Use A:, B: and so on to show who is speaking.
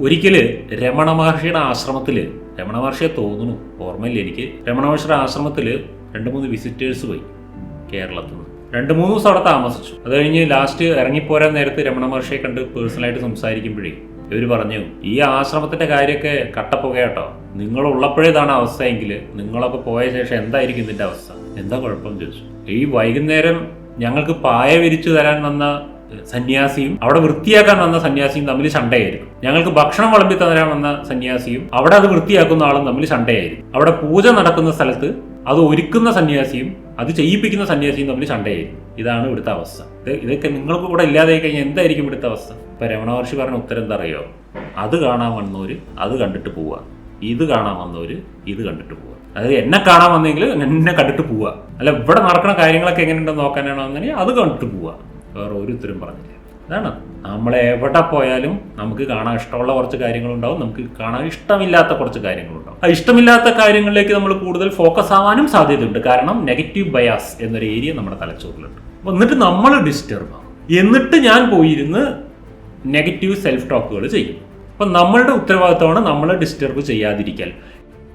A: ഒരിക്കൽ രമണ മഹർഷിയുടെ ആശ്രമത്തിൽ രമണ മഹർഷിയെ തോന്നുന്നു ഓർമ്മയില്ല എനിക്ക്. രമണ മഹർഷിയുടെ ആശ്രമത്തിൽ രണ്ട് മൂന്ന് വിസിറ്റേഴ്സ് പോയി കേരളത്തിൽ നിന്ന്. രണ്ട് മൂന്ന് ദിവസം അവിടെ താമസിച്ചു. അത് കഴിഞ്ഞ് ലാസ്റ്റ് ഇറങ്ങിപ്പോരാൻ നേരത്ത് രമണ മഹർഷിയെ കണ്ട് പേഴ്സണലായിട്ട് സംസാരിക്കുമ്പോഴേ ഇവർ പറഞ്ഞു ഈ ആശ്രമത്തിന്റെ കാര്യമൊക്കെ കട്ടപ്പുകയാട്ടോ നിങ്ങൾ ഉള്ളപ്പോഴേ ഇതാണ് അവസ്ഥയെങ്കിൽ നിങ്ങളൊക്കെ പോയ ശേഷം എന്തായിരിക്കും ഇതിന്റെ അവസ്ഥ? എന്താ കുഴപ്പം? ചോദിച്ചു. ഈ വൈകുന്നേരം ഞങ്ങൾക്ക് പായ വിരിച്ചു തരാൻ വന്ന സന്യാസിയും അവിടെ വൃത്തിയാക്കാൻ വന്ന സന്യാസിയും തമ്മിൽ ചണ്ടയായിരുന്നു ഞങ്ങൾക്ക് ഭക്ഷണം വിളമ്പി തരാൻ വന്ന സന്യാസിയും അവിടെ അത് വൃത്തിയാക്കുന്ന ആളും തമ്മിൽ ചണ്ടയായിരുന്നു അവിടെ പൂജ നടക്കുന്ന സ്ഥലത്ത് അത് ഒരുക്കുന്ന സന്യാസിയും അത് ചെയ്യിപ്പിക്കുന്ന സന്യാസിയും തമ്മിൽ ചണ്ടയായിരുന്നു ഇതാണ് ഇവിടുത്തെ അവസ്ഥ. ഇത് ഇതൊക്കെ നിങ്ങൾക്ക് ഇവിടെ ഇല്ലാതായി കഴിഞ്ഞാൽ എന്തായിരിക്കും ഇവിടുത്തെ അവസ്ഥ? ഇപ്പൊ രമണ മഹർഷി പറഞ്ഞ ഉത്തരം എന്താ അറിയോ? അത് കാണാൻ വന്നവര് അത് കണ്ടിട്ട് പോവുക. ഇത് കാണാൻ വന്നവര് ഇത് കണ്ടിട്ട് പോവുക. അതായത് എന്നെ കാണാൻ വന്നെങ്കിൽ എന്നെ കണ്ടിട്ട് പോവുക. അല്ല ഇവിടെ നടക്കുന്ന കാര്യങ്ങളൊക്കെ എങ്ങനെയുണ്ടെന്ന് നോക്കാനാണോ അങ്ങനെ അത് കണ്ടിട്ട് പോവുക. വേറെ ഒരു ഉത്തരം പറഞ്ഞില്ല. അതാണ് നമ്മൾ എവിടെ പോയാലും നമുക്ക് കാണാൻ ഇഷ്ടമുള്ള കുറച്ച് കാര്യങ്ങളുണ്ടാവും. നമുക്ക് കാണാൻ ഇഷ്ടമില്ലാത്ത കുറച്ച് കാര്യങ്ങളുണ്ടാവും. ആ ഇഷ്ടമില്ലാത്ത കാര്യങ്ങളിലേക്ക് നമ്മൾ കൂടുതൽ ഫോക്കസ് ആവാനും സാധ്യതയുണ്ട്. കാരണം നെഗറ്റീവ് ബയാസ് എന്നൊരു ഏരിയ നമ്മുടെ തലച്ചോറിലുണ്ട്. എന്നിട്ട് നമ്മൾ ഡിസ്റ്റർബ് ആവും. എന്നിട്ട് ഞാൻ പോയിരുന്ന് നെഗറ്റീവ് സെൽഫ് ടോക്കുകൾ ചെയ്യും. അപ്പം നമ്മളുടെ ഉത്തരവാദിത്തമാണ് നമ്മൾ ഡിസ്റ്റർബ് ചെയ്യാതിരിക്കൽ.